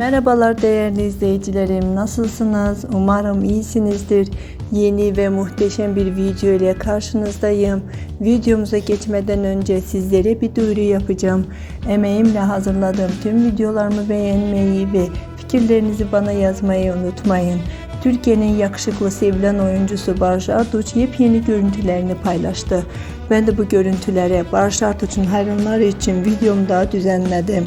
Merhabalar değerli izleyicilerim. Nasılsınız? Umarım iyisinizdir. Yeni ve muhteşem bir video ile karşınızdayım. Videomuza geçmeden önce sizlere bir duyuru yapacağım. Emeğimle hazırladığım tüm videolarımı beğenmeyi ve fikirlerinizi bana yazmayı unutmayın. Türkiye'nin yakışıklı sevilen oyuncusu Barış Arduç yepyeni görüntülerini paylaştı. Ben de bu görüntülere Barış Arduç'un hayranları için videomda düzenledim.